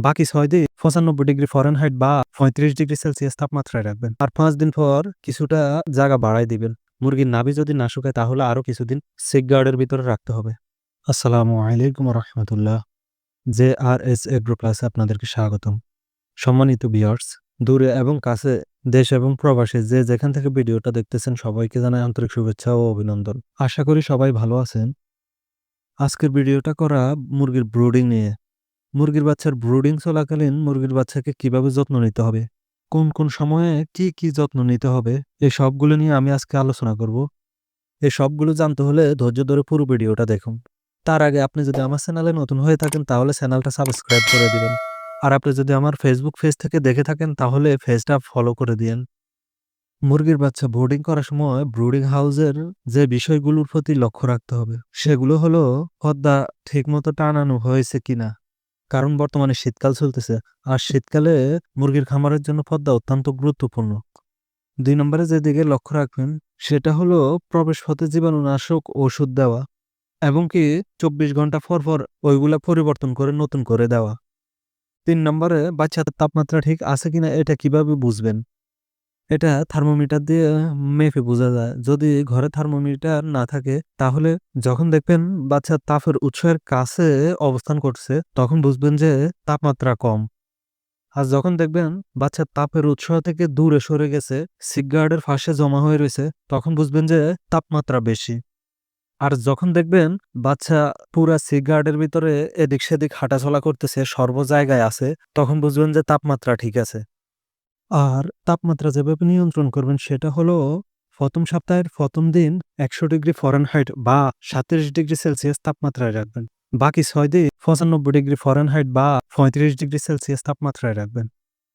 বাকি ছয় দিন পঁচানব্বই ডিগ্রি ফরেনহাইট বা পঁয়ত্রিশ ডিগ্রি সেলসিয়াস তাপমাত্রায় রাখবেন। আর পাঁচ দিন পর কিছুটা জায়গা বাড়াই দিবেন। মুরগির নাভি যদি না শুকায়, তাহলে আরও কিছুদিন সিকগার্ডের ভিতরে রাখতে হবে। আসসালামু আলাইকুম রহমতুল্লাহ। জে আর এস এগ্রো ক্লাসে আপনাদেরকে স্বাগতম। সম্মানিত বিয়ার্স দূরে এবং কাছে দেশ এবং প্রবাসে যে যেখান থেকে ভিডিওটা দেখতেছেন, সবাইকে জানাই আন্তরিক শুভেচ্ছা ও অভিনন্দন। আশা করি সবাই ভালো আছেন। আজকের ভিডিওটা করা মুরগির ব্রুডিং নিয়ে। মুরগির বাচ্চার ব্রুডিং চলাকালীন মুরগির বাচ্চাকে কীভাবে যত্ন নিতে হবে? কোন কোন সময়ে কি কি যত্ন নিতে হবে? এই সবগুলো নিয়ে আমি আজকে আলোচনা করব। এই সবগুলো জানতে হলে ধৈর্য ধরে পুরো ভিডিওটা দেখুন। তার আগে আপনি যদি আমার চ্যানেলে নতুন হয়ে থাকেন তাহলে চ্যানেলটা সাবস্ক্রাইব করে দিবেন। আর আপনি যদি আমার ফেসবুক পেজ থেকে দেখে থাকেন তাহলে পেজটা ফলো করে দিয়েন। মুরগির বাচ্চা বোর্ডিং করার সময় ব্রুডিং হাউসের যে বিষয়গুলোর প্রতি লক্ষ্য রাখতে হবে, সেগুলো হলো পদ্মা ঠিকমতো টানানো হয়েছে কিনা। কারণ বর্তমানে শীতকাল চলতেছে। আর শীতকালে মুরগির খামারের জন্য পদ্মা অত্যন্ত গুরুত্বপূর্ণ। দুই নম্বরে যেদিকে লক্ষ্য রাখবেন, সেটা হলো প্রবেশ পথে জীবাণুনাশক ওষুধ দেওয়া এবং কি চব্বিশ ঘণ্টা পর পর ওইগুলা পরিবর্তন করে নতুন করে দেওয়া। তিন নম্বরে বাচ্চাদের তাপমাত্রা ঠিক আছে কিনা এটা কীভাবে বুঝবেন? এটা থার্মোমিটার দিয়ে মেপে বোঝা যায়। যদি ঘরে থার্মোমিটার না থাকে, তাহলে যখন দেখবেন বাচ্চা তাপের উৎসের কাছে অবস্থান করছে, তখন বুঝবেন যে তাপমাত্রা কম। আর যখন দেখবেন বাচ্চা তাপের উৎস থেকে দূরে সরে গেছে সিকগার্ডের ফাঁসে জমা হয়ে রয়েছে, তখন বুঝবেন যে তাপমাত্রা বেশি। আর যখন দেখবেন বাচ্চা পুরা সিকগার্ডের ভিতরে এদিক সেদিক হাঁটাচলা করতেছে, সর্ব জায়গায় আছে, তখন বুঝবেন যে তাপমাত্রা ঠিক আছে। আর তাপমাত্রা যেভাবে নিয়ন্ত্রণ করবেন সেটা হলো প্রথম সপ্তাহের প্রথম দিন একশো ডিগ্রি ফরেনহাইট বা সাতত্রিশ ডিগ্রি সেলসিয়াস তাপমাত্রায় রাখবেন। বাকি ছয় দিন পঁচানব্বই ডিগ্রি ফরেনহাইট বা পঁয়ত্রিশ ডিগ্রি সেলসিয়াস তাপমাত্রায় রাখবেন।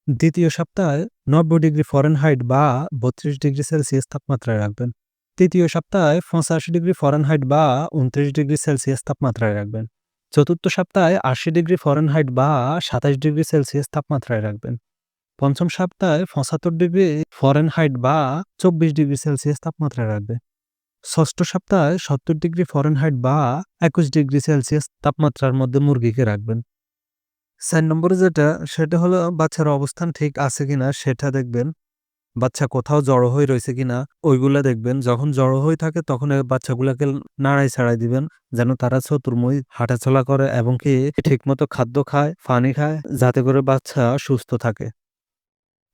দ্বিতীয় সপ্তাহে নব্বই ডিগ্রি ফরেনহাইট বা বত্রিশ ডিগ্রি সেলসিয়াস তাপমাত্রায় রাখবেন। তৃতীয় সপ্তাহে পঁচাশি ডিগ্রি ফরেনহাইট বা উনত্রিশ ডিগ্রি সেলসিয়াস তাপমাত্রায় রাখবেন। চতুর্থ সপ্তাহে আশি ডিগ্রি ফরেনহাইট বা সাতাশ ডিগ্রি সেলসিয়াস তাপমাত্রায় রাখবেন। পঞ্চম সপ্তাহে পঁচাত্তর ডিগ্রি ফরেনহাইট বা চব্বিশ ডিগ্রি সেলসিয়াস তাপমাত্রায় রাখবে। ষষ্ঠ সপ্তাহে সত্তর ডিগ্রি ফরেনহাইট বা একুশ ডিগ্রি সেলসিয়াস তাপমাত্রার মধ্যে মুরগিকে রাখবেন। চার নম্বরে যেটা, সেটা হলো বাচ্চার অবস্থান ঠিক আছে কিনা সেটা দেখবেন। বাচ্চা কোথাও জড়ো হয়ে রয়েছে কিনা ওইগুলা দেখবেন। যখন জড়ো হয়ে থাকে তখন বাচ্চাগুলাকে নাড়াই ছাড়াই দিবেন যেন তারা চতুর্ময় হাঁটাচলা করে এবং কি ঠিকমতো খাদ্য খায়, পানি খায়, যাতে করে বাচ্চা সুস্থ থাকে।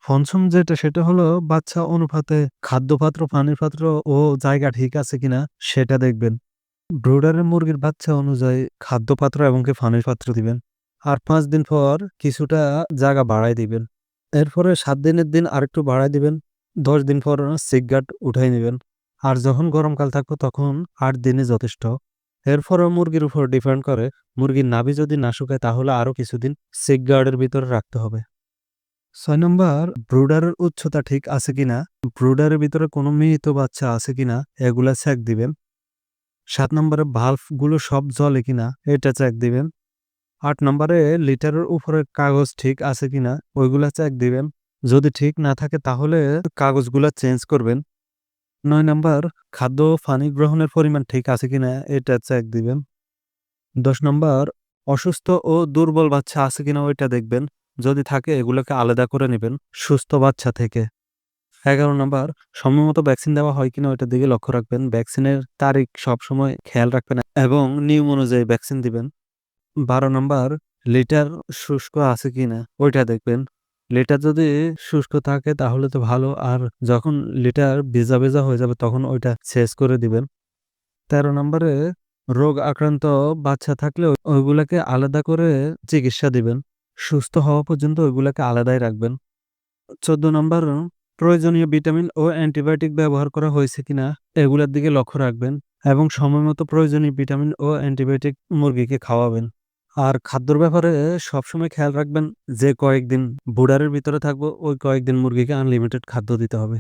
পঞ্চম যেটা, সেটা হলো বাচ্চা অনুপাতে খাদ্যপাত্র পানির পাত্র ও জায়গা ঠিক আছে কিনা, সেটা দেখবেন। ব্রুডারের মুরগির বাচ্চা অনুযায়ী খাদ্যপাত্র এবং কি পানির পাত্র দিবেন। আর পাঁচ দিন পর কিছুটা জায়গা বাড়াই দিবেন। এরপরে সাত দিনের দিন আরেকটু বাড়াই দিবেন। দশ দিন পর সিকগার্ড উঠাই নেবেন। আর যখন গরমকাল থাকবে, তখন আট দিনে যথেষ্ট। এরপরও মুরগির উপর ডিপেন্ড করে। মুরগির নাভি যদি না শুকায়, তাহলে আরও কিছুদিন সিকগার্ডের ভিতরে রাখতে হবে। ছয় নম্বর, ব্রুডারের উচ্চতা ঠিক আছে কিনা? ব্রুডারের ভিতরে কোনো মৃত বাচ্চা আছে কিনা? এগুলা চেক দিবেন। সাত নম্বরে ভাল্ভগুলো সব জলে কিনা? এটা চেক দিবেন। আট নম্বরে, লিটারের উপরে কাগজ ঠিক আছে কিনা? ওইগুলা চেক দিবেন। যদি ঠিক না থাকে তাহলে কাগজগুলা চেঞ্জ করবেন। নয় নম্বর, খাদ্য পানি গ্রহণের পরিমাণ ঠিক আছে কিনা? এটা চেক দিবেন। দশ নম্বর, অসুস্থ ও দুর্বল বাচ্চা আছে কিনা? ওইটা দেখবেন। যদি থাকে, এগুলোকে আলাদা করে নেবেন সুস্থ বাচ্চা থেকে। এগারো নম্বর সময়মতো ভ্যাকসিন দেওয়া হয় কিনা ওইটার দিকে লক্ষ্য রাখবেন। ভ্যাকসিনের তারিখ সবসময় খেয়াল রাখবেন এবং নিয়ম অনুযায়ী ভ্যাকসিন দিবেন। বারো নম্বর, লিটার শুষ্ক আছে কিনা ওইটা দেখবেন। লিটার যদি শুষ্ক থাকে তাহলে তো ভালো, আর যখন লিটার ভেজা ভেজা হয়ে যাবে তখন ওইটা শেষ করে দিবেন। তেরো নম্বরে, রোগ আক্রান্ত বাচ্চা থাকলে ওইগুলাকে আলাদা করে চিকিৎসা দিবেন। সুস্থ হওয়া পর্যন্ত ওইগুলাকে আলাদাই রাখবেন। চোদ্দ নম্বর, প্রয়োজনীয় ভিটামিন ও অ্যান্টিবায়োটিক ব্যবহার করা হয়েছে কিনা এগুলোর দিকে লক্ষ্য রাখবেন এবং সময়মতো প্রয়োজনীয় ভিটামিন ও অ্যান্টিবায়োটিক মুরগিকে খাওয়াবেন। আর খাদ্যর ব্যাপারে সবসময় খেয়াল রাখবেন যে কয়েকদিন বুডারের ভিতরে থাকব, ওই কয়েকদিন মুরগিকে আনলিমিটেড খাদ্য দিতে হবে।